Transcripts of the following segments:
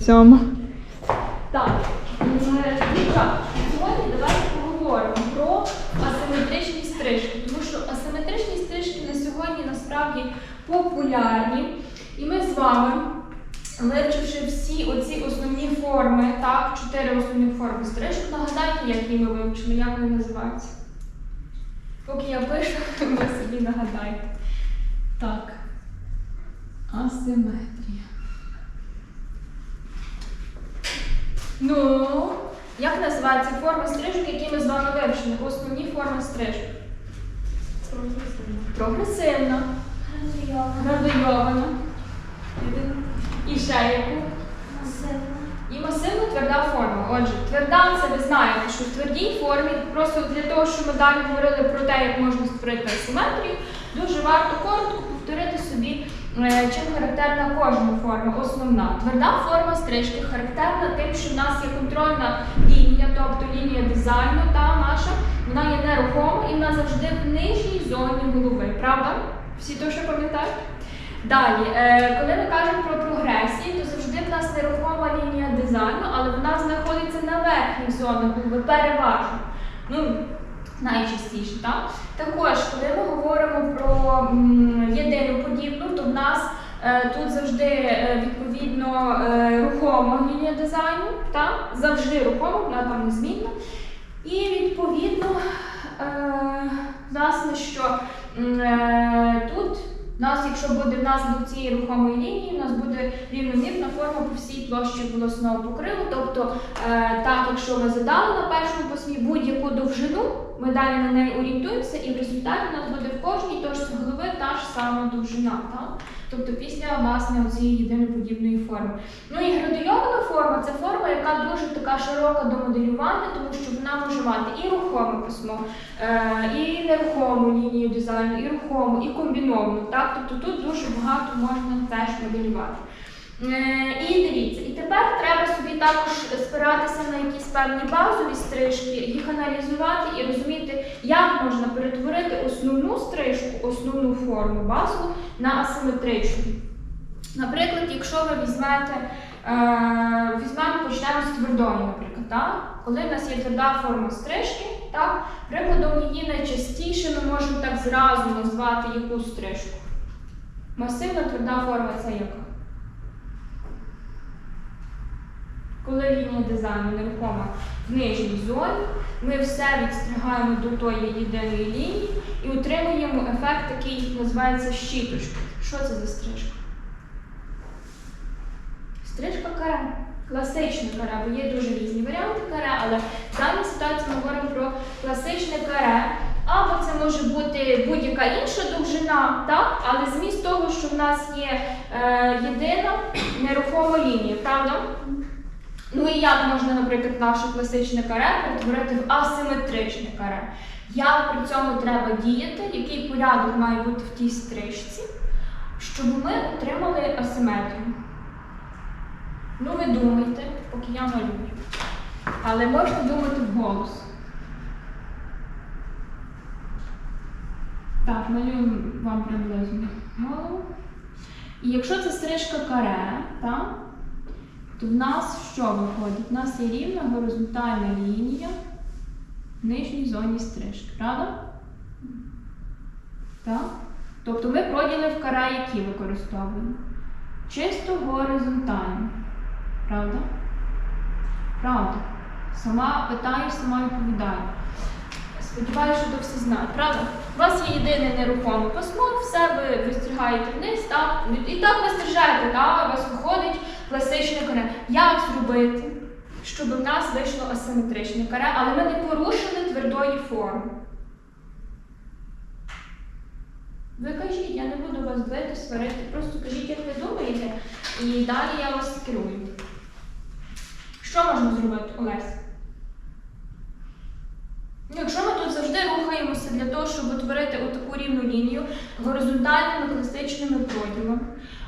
цьому. Так, дівчата, сьогодні давайте поговоримо про асиметричні стрижки, тому що асиметричні стрижки на сьогодні насправді популярні. І ми з вами, вивчивши всі оці основні форми, так, чотири основні форми стрижок, нагадайте, які ми вивчили, як вони називаються. Поки я пишу, ви собі нагадайте. Так. Асиметрія. Ну, як називаються форми стрижок, які ми з вами вивчили? Основні форми стрижок. Прогресивна, градуйована. І ще яку? Масивна. І масивно тверда форма. Отже, тверда це ви знаєте, що в твердій формі, просто для того, що ми далі говорили про те, як можна створити асиметрію, дуже варто коротко повторити собі, чим характерна кожна форма, основна. Тверда форма стрижки характерна тим, що в нас є контрольна лінія, тобто лінія дизайну, та наша, вона є нерухома і вона завжди в нижній зоні голови. Правда? Всі то, що пам'ятають? Далі, е, коли ми кажемо про прогресії, то завжди в нас нерухома лінія дизайну, але вона знаходиться на верхніх зонах голови, переважно. Ну, найчастіше, так? Також, коли ми говоримо про єдину подібну, то в нас е, тут завжди е, відповідно е, рухома лінія дизайну, так? завжди рухома, вона там незмінна. І відповідно, власне, що у нас, якщо буде внаслідок цієї рухомої лінії, у нас буде рівномірна форма по всій площі волосного покриву. Тобто, е, так, якщо ми задали на першому посмі будь-яку довжину, ми далі на неї орієнтуємося, і в результаті у нас буде в кожній точці голови та ж сама довжина. Так? Тобто після власне цієї єдиноподібної форми. Ну і градуйована форма це форма, яка дуже така широка до моделювання, тому що вона може мати і рухоме письмо, е, і нерухому лінію дизайну, і рухому, і комбіновану. Так? Тобто тут дуже багато можна теж моделювати. Е, І дивіться, і тепер треба собі також спиратися на якісь певні базові стрижки, їх аналізувати і розуміти, як можна перетворити основну стрижку, основну форму базову на асиметричну. Наприклад, якщо ви візьмете, е, візьмемо, почнемо з твердої, наприклад, так? коли в нас є тверда форма стрижки, так? прикладом її найчастіше ми можемо так зразу назвати яку стрижку. Масивна тверда форма це яка? Лінія дизайну нерухома в нижній зоні, ми все відстригаємо до тої єдиної лінії і отримуємо ефект, який називається щіточка. Що це за стрижка? Стрижка каре. Класичне каре, бо є дуже різні варіанти каре, але в даній ситуації ми говоримо про класичне каре. Або це може бути будь-яка інша довжина, так? але зміст того, що в нас є е, єдина нерухома лінія, правда? Ну і як можна, наприклад, наше класичне каре перетворити в асиметричне каре? Як при цьому треба діяти, який порядок має бути в тій стрижці, щоб ми отримали асиметрію? Ну, ви думайте, поки я малюю. Але можна думати вголос. Так, малюємо вам приблизно голову. І якщо це стрижка каре, так? То в нас що виходить? У нас є рівна горизонтальна лінія в нижній зоні стрижки, правда? Так? Тобто ми проділи в кара, які використовуємо? Чисто горизонтально. Правда? Правда. Сама питаєш, сама відповідаю. Сподіваюся, що то всі знають, правда? У вас є єдине нерухоме письмо, все ви вистрігаєте вниз, так? І так ви стражаєте, так? У вас виходить класичне каре. Як зробити, щоб в нас вийшло асиметричне каре, але ми не порушили твердої форми? Ви кажіть, я не буду вас бити, сварити, просто кажіть, як ви думаєте, і далі я вас керую. Що можна зробити, Олесь? Ну, Якщо ми тут завжди рухаємося для того, щоб утворити отаку рівну лінію горизонтальними класичними проділами,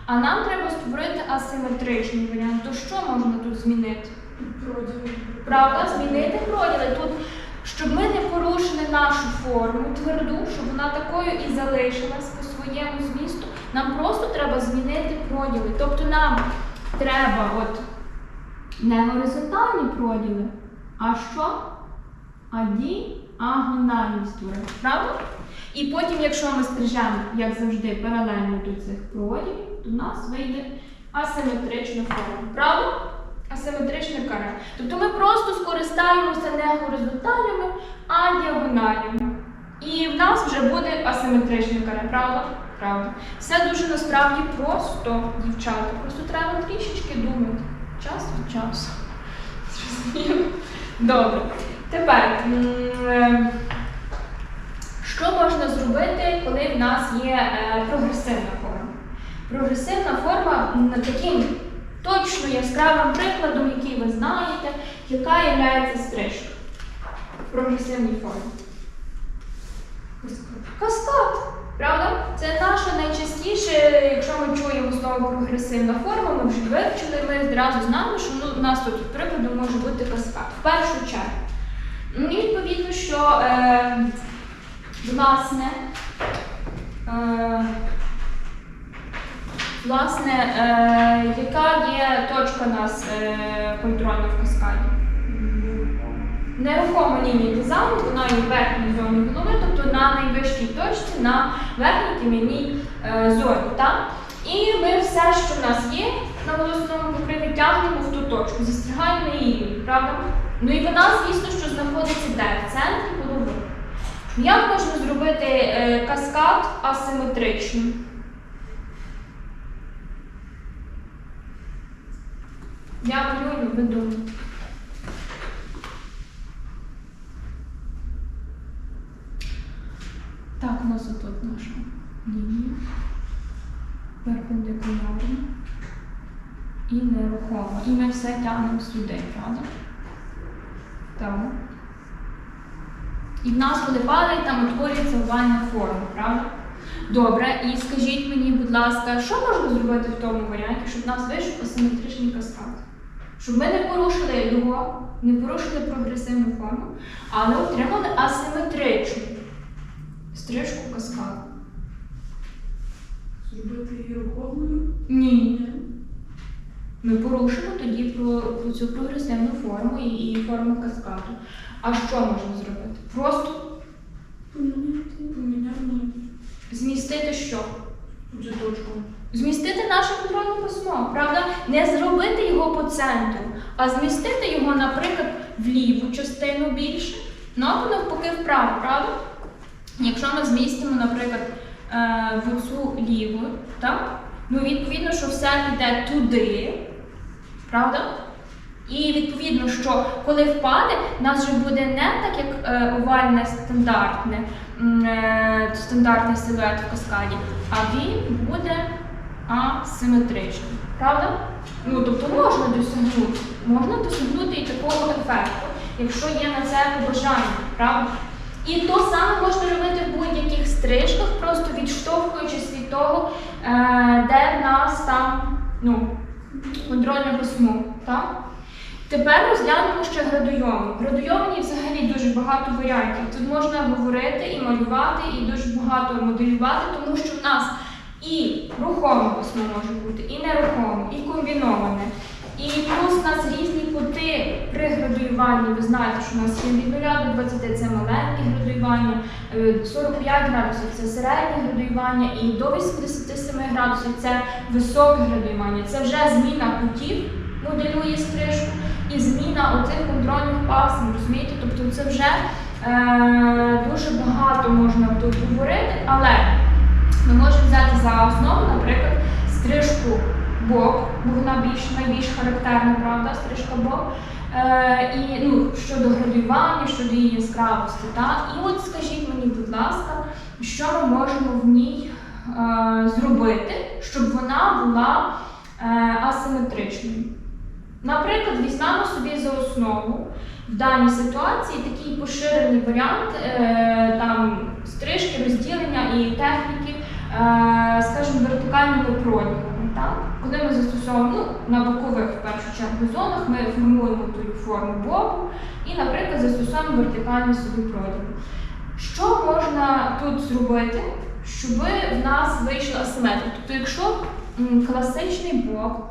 а нам треба створити асиметричний варіант, то що можна тут змінити? Правда, змінити проділи. Тут, щоб ми не порушили нашу форму тверду, щоб вона такою і залишилась по своєму змісту, нам просто треба змінити проділи. Тобто нам треба от Не горизонтальні проділи, а що? А діагональні створити. Правда? І потім, якщо ми стрижемо, як завжди, паралельно до цих проділів, в нас вийде асиметрична форма. Правда? Асиметричне каре. Тобто ми просто скористаємося не горизонталями, а діагоналями. І в нас вже буде асиметричне каре, правда? Правда. Все дуже насправді просто, дівчата. Просто треба трішечки думати. Час від часу. Добре. Тепер, е, що можна зробити, коли в нас є е, прогресивна? Прогресивна форма таким точно яскравим прикладом, який ви знаєте, яка є стрижка в прогресивній формі. Каскад. Правда? Це наше найчастіше, якщо ми чуємо слово прогресивна форма, ми вже вивчили, ми одразу знаємо, що ну, у нас тут прикладом може бути каскад. В першу чергу. Ну, І відповідно, що е, власне, е, власне е, яка є точка нас е, контрольна в каскаді? Нерухома лінія дизайну, вона є верхній зоні голови, тобто на найвищій точці, на верхній кам'яній е, зоні. Так? І ми все, що в нас є на волосному покриві, тягнемо в ту точку, застрягаємо її, правда? Ну і вона, звісно, що знаходиться де? В центрі голови. Як можна зробити е, каскад асиметричним? Я ви думаєте. Так, у нас тут наша лінія. Перпендикулярна і нерухома. І ми все тягнемо сюди, правда? Так. І в нас, коли падає, там утворюється овальна форма, правда? Добре, і скажіть мені, будь ласка, що можна зробити в тому варіанті, щоб в нас вийшов асиметричний каскад? Щоб ми не порушили його, не порушили прогресивну форму, але отримали асиметричну стрижку каскаду. Зробити її рухомою? Ні. Ми порушимо тоді про, про цю прогресивну форму і, і форму каскаду. А що можна зробити? Просто Поміняти. Поміняти змістити що? точку. Змістити наше контрольне письмо, правда? Не зробити його по центру, а змістити його, наприклад, в ліву частину більше, ну або навпаки вправо, правда? Якщо ми змістимо, наприклад, е, в цю ліву, так? ну відповідно, що все піде туди, правда? І відповідно, що коли впаде, нас вже буде не так, як е, овальне стандартне, е, стандартний силует в каскаді, а він буде асиметричний. Правда? Ну, тобто можна досягнути. Можна досягнути і такого ефекту, якщо є на це побажання, правда? І то саме можна робити в будь-яких стрижках, просто відштовхуючись від того, е, де в нас там ну, контрольне письмо. Так? Тепер розглянемо ще градуйовні. Градуйовні взагалі дуже багато варіантів. Тут можна говорити і малювати, і дуже багато моделювати, тому що в нас і рухоме письмо може бути, і нерухоме, і комбіноване. І плюс у нас різні кути при градуюванні. Ви знаєте, що у нас є від 0 до 20 це маленьке градуювання, е, 45 градусів це середнє градуювання, і до 87 градусів це високе градуювання. Це вже зміна кутів моделює стрижку і зміна оцих контрольних пасм, розумієте? Тобто це вже е, дуже багато можна тут говорити, але ми можемо за основу, наприклад, стрижку боб, бо вона більш найбільш характерна, правда, стрижка боб. Е, і ну, щодо градуювання, щодо її яскравості. Так? І от скажіть мені, будь ласка, що ми можемо в ній е, зробити, щоб вона була е, асиметричною. Наприклад, візьмемо собі за основу в даній ситуації такий поширений варіант е, там, стрижки, розділення і техніки, скажімо, вертикальними проділами. Так? Коли ми застосовуємо ну, на бокових в першу чергу зонах, ми формуємо ту форму бобу і, наприклад, застосовуємо вертикальні собі проділи. Що можна тут зробити, щоб в нас вийшла асиметрія? Тобто, якщо класичний боб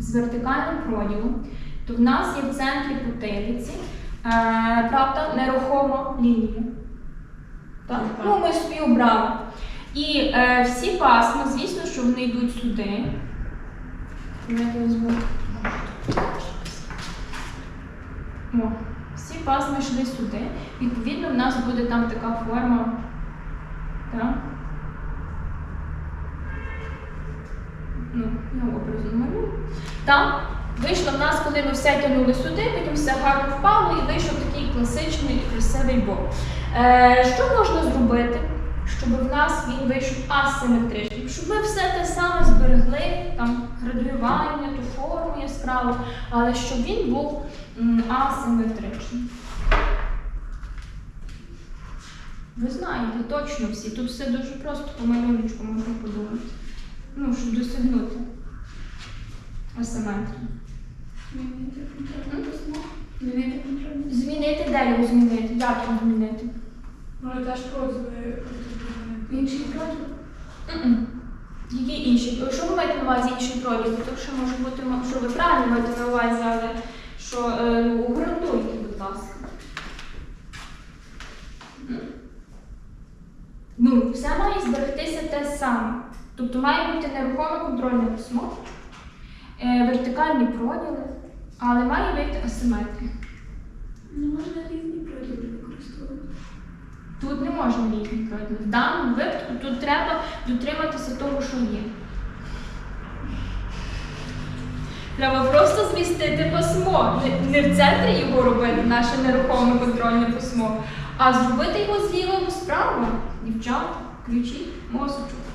з вертикальним проділом, то в нас є в центрі потилиці, е, правда, нерухома лінія. Так? Так. Ну, ми собі обрали. І е, всі пасма, звісно, що вони йдуть сюди. О, всі пасми йшли сюди. Відповідно, в нас буде там така форма. Так? Ну, я образу малюю. Там вийшло в нас, коли ми все тягнули сюди, потім все гарно впало і вийшов такий класичний красивий бок. Е, що можна зробити, щоб в нас він вийшов асиметричним? Щоб ми все те саме зберегли, там градуювання, ту форму яскраву, але щоб він був асиметричним. Ви знаєте, точно всі. Тут все дуже просто по малюночку можна подумати. Ну, щоб досягнути асиметрії. Змінити контрольне. Змінити контрольне. Змінити, його змінити? Як його змінити? Може теж прозови інший проділ. Які інші? Що ви маєте на увазі інші проділи? То що може бути, що ви правильно маєте на увазі, але що е, ну, гарантуйте, будь ласка. Ну, все має зберегтися те саме. Тобто має бути нерухоме контрольне письмо, е, вертикальні проділи, але має вийти асиметрія. Не можна різні проділи використовувати. Тут не можна різні проділи. В даному випадку тут треба дотриматися того, що є. Треба просто змістити письмо. Не, в центрі його робити, наше нерухоме контрольне письмо, а зробити його зліва справа. Дівчата, включіть мозочок.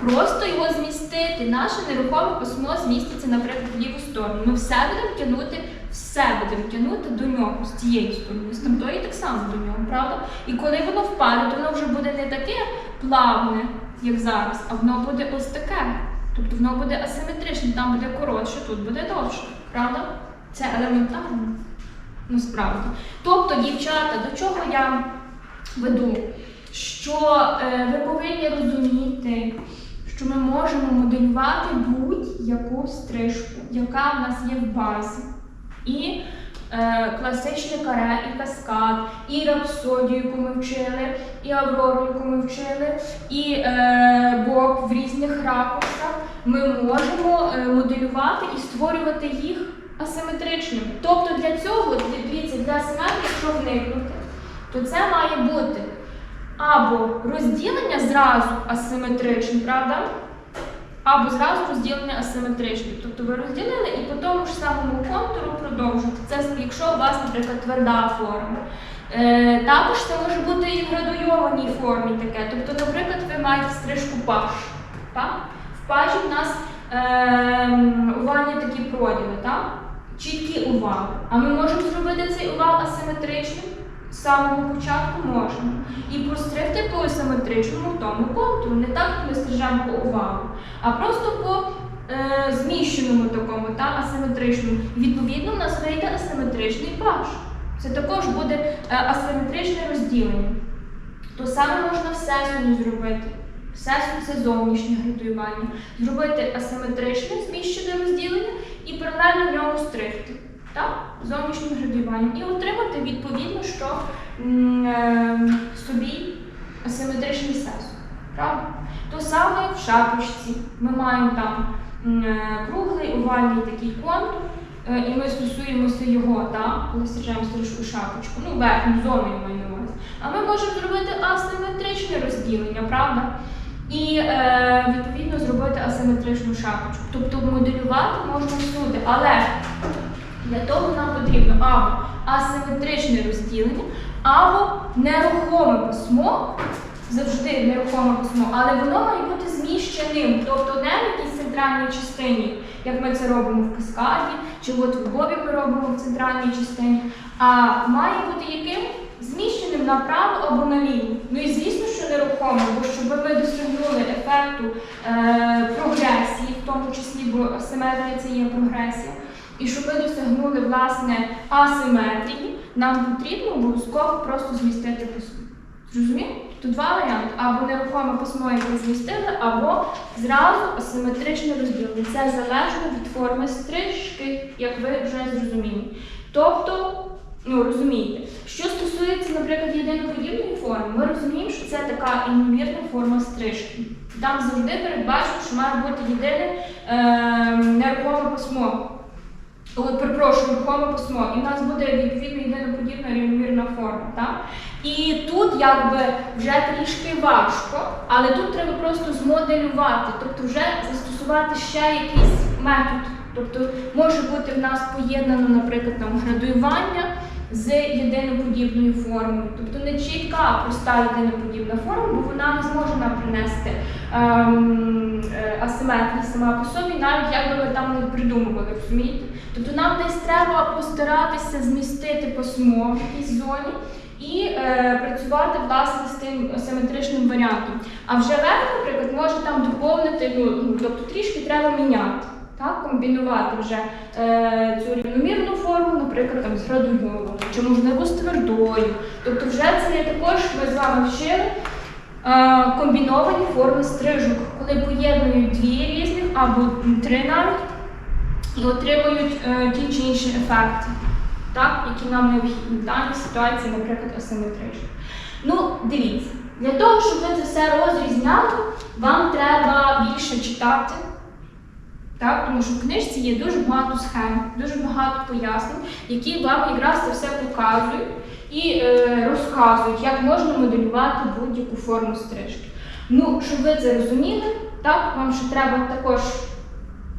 Просто його змістити. Наше нерухоме письмо зміститься, наприклад, в ліву сторону. Ми все будемо тягнути, все будемо тягнути до нього з тієї сторони, з тамтої так само до нього, правда? І коли воно впаде, то воно вже буде не таке плавне, як зараз, а воно буде ось таке. Тобто воно буде асиметричне, там буде коротше, тут буде довше. Правда? Це елементарно. Насправді. Тобто, дівчата, до чого я веду? Що е, ви повинні розуміти, що ми можемо моделювати будь-яку стрижку, яка в нас є в базі. І е, класичне каре, і каскад, і рапсодію, яку ми вчили, і аврору, яку ми вчили, і е, бок в різних ракурсах. Ми можемо е, моделювати і створювати їх асиметричними. Тобто для цього, дивіться, для асиметрії, якщо вникнути, то це має бути або розділення зразу асиметричне, правда? Або зразу розділення асиметричне. Тобто ви розділили і по тому ж самому контуру продовжуєте. Це якщо у вас, наприклад, тверда форма. Е, також це може бути і в градуйованій формі таке. Тобто, наприклад, ви маєте стрижку паш. Так? В пажі в нас е, овальні такі проділи, так? чіткі овали. А ми можемо зробити цей овал асиметричним з самого початку можемо. І простригти по асиметричному тому контуру. Не так, як ми стрижемо по овалу, а просто по е, зміщеному такому, та, асиметричному. Відповідно, у нас вийде асиметричний паш. Це також буде е, асиметричне розділення. То саме можна в сесію зробити. Сесію це зовнішнє градуювання. Зробити асиметричне зміщене розділення і паралельно в ньому стригти. Так? Зовнішнім градуюванням. І отримати відповідно, що е, собі асиметричний сесу. Правда? То саме в шапочці. Ми маємо там е, круглий овальний такий контур. Е, І ми стосуємося його, так, коли стрижаємо стрижку шапочку, ну верхню зону маю на увазі. А ми можемо зробити асиметричне розділення, правда? І е, відповідно зробити асиметричну шапочку. Тобто моделювати можна всюди, але для того нам потрібно або асиметричне розділення, або нерухоме письмо, завжди нерухоме письмо, але воно має бути зміщеним, тобто не в якійсь центральній частині, як ми це робимо в каскаді, чи от в бобі ми робимо в центральній частині, а має бути яким? Зміщеним направо або наліво. Ну і звісно, що нерухомо, бо щоб ми досягнули ефекту е, прогресії, в тому числі, бо асиметрія це є прогресія. І щоб ми досягнули власне асиметрії, нам потрібно обов'язково просто змістити письмо. Зрозумів? Тут два варіанти: або нерухоме письмо, яке змістили, або зразу асиметрично розділили. Це залежно від форми стрижки, як ви вже зрозуміли. Тобто, ну розумієте, що стосується, наприклад, єдиноподібної форми, ми розуміємо, що це така імовірна форма стрижки. Там завжди передбачено, що має бути єдине е, нерухоме письмо. Ой, перепрошую, рухоме письмо, і в нас буде відповідно єдиноподібна рівномірна форма. Так? І тут якби вже трішки важко, але тут треба просто змоделювати, тобто вже застосувати ще якийсь метод. Тобто може бути в нас поєднано, наприклад, там градуювання з єдиноподібною формою. Тобто не чітка, а проста єдиноподібна форма, бо вона не зможе нам принести ем, е, асиметрії сама по собі, навіть як би ви там не придумували, розумієте? Тобто нам десь треба постаратися змістити письмо в якійсь зоні і е, працювати власне з тим асиметричним варіантом. А вже верх, наприклад, може там доповнити, ну, тобто трішки треба міняти. Так, комбінувати вже е, цю рівномірну форму, наприклад, там, з градуйовою, чи можливо з твердою. Тобто, вже це є також ми з вами вчили е, комбіновані форми стрижок, коли поєднують дві різних або три навіть і отримують е, ті чи інші ефекти, так, які нам необхідні в даній ситуації, наприклад, асиметрично. Ну, дивіться, для того, щоб ви це все розрізняли, вам треба більше читати. Так, тому що в книжці є дуже багато схем, дуже багато пояснень, які вам якраз це все показують і е, розказують, як можна моделювати будь-яку форму стрижки. Ну, щоб ви це розуміли, так, вам ще треба також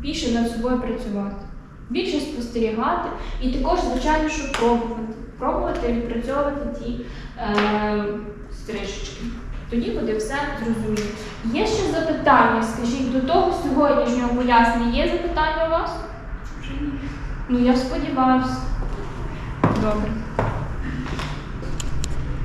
більше над собою працювати, більше спостерігати і також, звичайно, що пробувати. Пробувати відпрацьовувати ті е, стрижечки. Тоді буде все зрозуміло. Є ще запитання, скажіть, до того сьогоднішнього пояснення є запитання у вас? Ну, я сподіваюся. Добре.